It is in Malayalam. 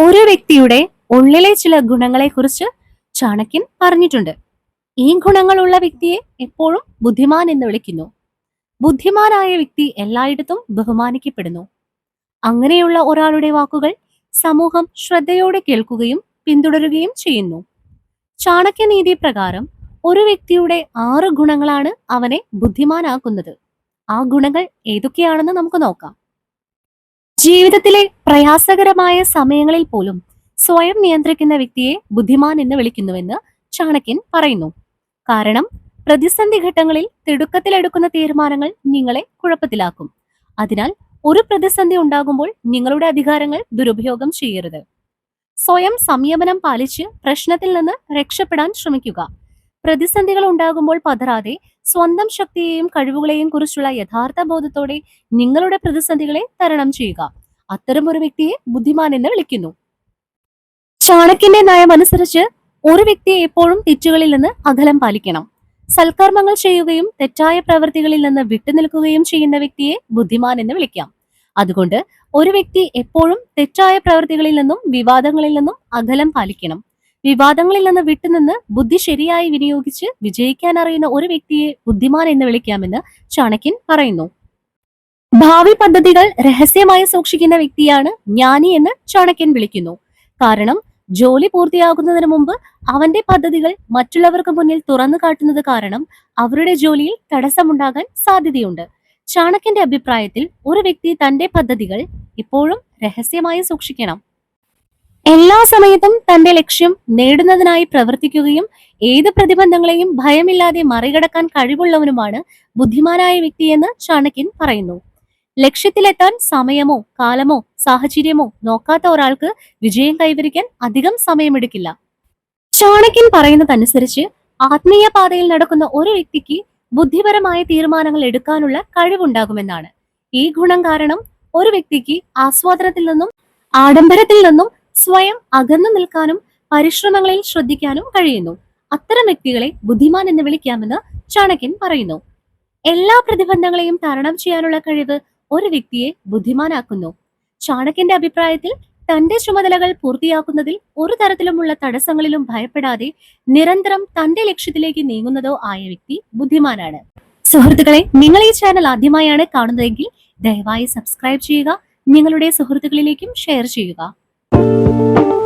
ഒരു വ്യക്തിയുടെ ഉള്ളിലെ ചില ഗുണങ്ങളെ കുറിച്ച് ചാണക്യൻ പറഞ്ഞിട്ടുണ്ട്. ഈ ഗുണങ്ങളുള്ള വ്യക്തിയെ എപ്പോഴും ബുദ്ധിമാൻ എന്ന് വിളിക്കുന്നു. ബുദ്ധിമാനായ വ്യക്തി എല്ലായിടത്തും ബഹുമാനിക്കപ്പെടുന്നു. അങ്ങനെയുള്ള ഒരാളുടെ വാക്കുകൾ സമൂഹം ശ്രദ്ധയോടെ കേൾക്കുകയും പിന്തുടരുകയും ചെയ്യുന്നു. ചാണക്യനീതി പ്രകാരം ഒരു വ്യക്തിയുടെ ആറ് ഗുണങ്ങളാണ് അവനെ ബുദ്ധിമാനാക്കുന്നത്. ആ ഗുണങ്ങൾ ഏതൊക്കെയാണെന്ന് നമുക്ക് നോക്കാം. ജീവിതത്തിലെ പ്രയാസകരമായ സമയങ്ങളിൽ പോലും സ്വയം നിയന്ത്രിക്കുന്ന വ്യക്തിയെ ബുദ്ധിമാൻ എന്ന് വിളിക്കുന്നുവെന്ന് ചാണക്യൻ പറയുന്നു. കാരണം പ്രതിസന്ധി ഘട്ടങ്ങളിൽ തിടുക്കത്തിലെടുക്കുന്ന തീരുമാനങ്ങൾ നിങ്ങളെ കുഴപ്പത്തിലാക്കും. അതിനാൽ ഒരു പ്രതിസന്ധി ഉണ്ടാകുമ്പോൾ നിങ്ങളുടെ അധികാരങ്ങൾ ദുരുപയോഗം ചെയ്യരുത്. സ്വയം സംയമനം പാലിച്ച് പ്രശ്നത്തിൽ നിന്ന് രക്ഷപ്പെടാൻ ശ്രമിക്കുക. പ്രതിസന്ധികൾ ഉണ്ടാകുമ്പോൾ പതറാതെ സ്വന്തം ശക്തിയെയും കഴിവുകളെയും കുറിച്ചുള്ള യഥാർത്ഥ ബോധത്തോടെ നിങ്ങളുടെ പ്രതിസന്ധികളെ തരണം ചെയ്യുക. അത്തരമൊരു വ്യക്തിയെ ബുദ്ധിമാൻ എന്ന് വിളിക്കുന്നു. ചാണക്യന്റെ നയം അനുസരിച്ച് ഒരു വ്യക്തിയെ എപ്പോഴും തെറ്റുകളിൽ നിന്ന് അകലം പാലിക്കണം. സൽക്കർമ്മങ്ങൾ ചെയ്യുകയും തെറ്റായ പ്രവൃത്തികളിൽ നിന്ന് വിട്ടുനിൽക്കുകയും ചെയ്യുന്ന വ്യക്തിയെ ബുദ്ധിമാൻ എന്ന് വിളിക്കാം. അതുകൊണ്ട് ഒരു വ്യക്തി എപ്പോഴും തെറ്റായ പ്രവൃത്തികളിൽ നിന്നും വിവാദങ്ങളിൽ നിന്നും അകലം പാലിക്കണം. വിവാദങ്ങളിൽ നിന്ന് വിട്ടുനിന്ന് ബുദ്ധി ശരിയായി വിനിയോഗിച്ച് വിജയിക്കാൻ അറിയുന്ന ഒരു വ്യക്തിയെ ബുദ്ധിമാൻ എന്ന് വിളിക്കാമെന്ന് ചാണക്യൻ പറയുന്നു. ഭാവി പദ്ധതികൾ രഹസ്യമായി സൂക്ഷിക്കുന്ന വ്യക്തിയാണ് ജ്ഞാനി എന്ന് ചാണക്യൻ വിളിക്കുന്നു. കാരണം ജോലി പൂർത്തിയാകുന്നതിന് മുമ്പ് അവന്റെ പദ്ധതികൾ മറ്റുള്ളവർക്ക് മുന്നിൽ തുറന്നു കാട്ടുന്നത് കാരണം അവരുടെ ജോലിയിൽ തടസ്സമുണ്ടാകാൻ സാധ്യതയുണ്ട്. ചാണക്യന്റെ അഭിപ്രായത്തിൽ ഒരു വ്യക്തി തന്റെ പദ്ധതികൾ ഇപ്പോഴും രഹസ്യമായി സൂക്ഷിക്കണം. എല്ലാ സമയത്തും തന്റെ ലക്ഷ്യം നേടുന്നതിനായി പ്രവർത്തിക്കുകയും ഏത് പ്രതിബന്ധങ്ങളെയും ഭയമില്ലാതെ മറികടക്കാൻ കഴിവുള്ളവനുമാണ് ബുദ്ധിമാനായ വ്യക്തിയെന്ന് ചാണക്യൻ പറയുന്നു. ലക്ഷ്യത്തിലെത്താൻ സമയമോ കാലമോ സാഹചര്യമോ നോക്കാത്ത ഒരാൾക്ക് വിജയം കൈവരിക്കാൻ അധികം സമയമെടുക്കില്ല. ചാണക്യൻ പറയുന്നതനുസരിച്ച് ആത്മീയ പാതയിൽ നടക്കുന്ന ഒരു വ്യക്തിക്ക് ബുദ്ധിപരമായ തീരുമാനങ്ങൾ എടുക്കാനുള്ള കഴിവുണ്ടാകുമെന്നാണ്. ഈ ഗുണം കാരണം ഒരു വ്യക്തിക്ക് ആസ്വാദനത്തിൽ നിന്നും ആഡംബരത്തിൽ നിന്നും സ്വയം അകന്നു നിൽക്കാനും പരിശ്രമങ്ങളിൽ ശ്രദ്ധിക്കാനും കഴിയുന്നു. അത്തരം വ്യക്തികളെ ബുദ്ധിമാൻ എന്ന് വിളിക്കാമെന്ന് ചാണക്യൻ പറയുന്നു. എല്ലാ പ്രതിബന്ധങ്ങളെയും തരണം ചെയ്യാനുള്ള കഴിവ് ഒരു വ്യക്തിയെ ബുദ്ധിമാനാക്കുന്നു. ചാണക്യന്റെ അഭിപ്രായത്തിൽ തന്റെ ചുമതലകൾ പൂർത്തിയാക്കുന്നതിൽ ഒരു തരത്തിലുമുള്ള തടസ്സങ്ങളിലും ഭയപ്പെടാതെ നിരന്തരം തന്റെ ലക്ഷ്യത്തിലേക്ക് നീങ്ങുന്നതോ ആയ വ്യക്തി ബുദ്ധിമാനാണ്. സുഹൃത്തുക്കളെ നിങ്ങൾ ഈ ചാനൽ ആദ്യമായാണ് കാണുന്നതെങ്കിൽ ദയവായി സബ്സ്ക്രൈബ് ചെയ്യുക നിങ്ങളുടെ സുഹൃത്തുക്കളിലേക്കും ഷെയർ ചെയ്യുക. you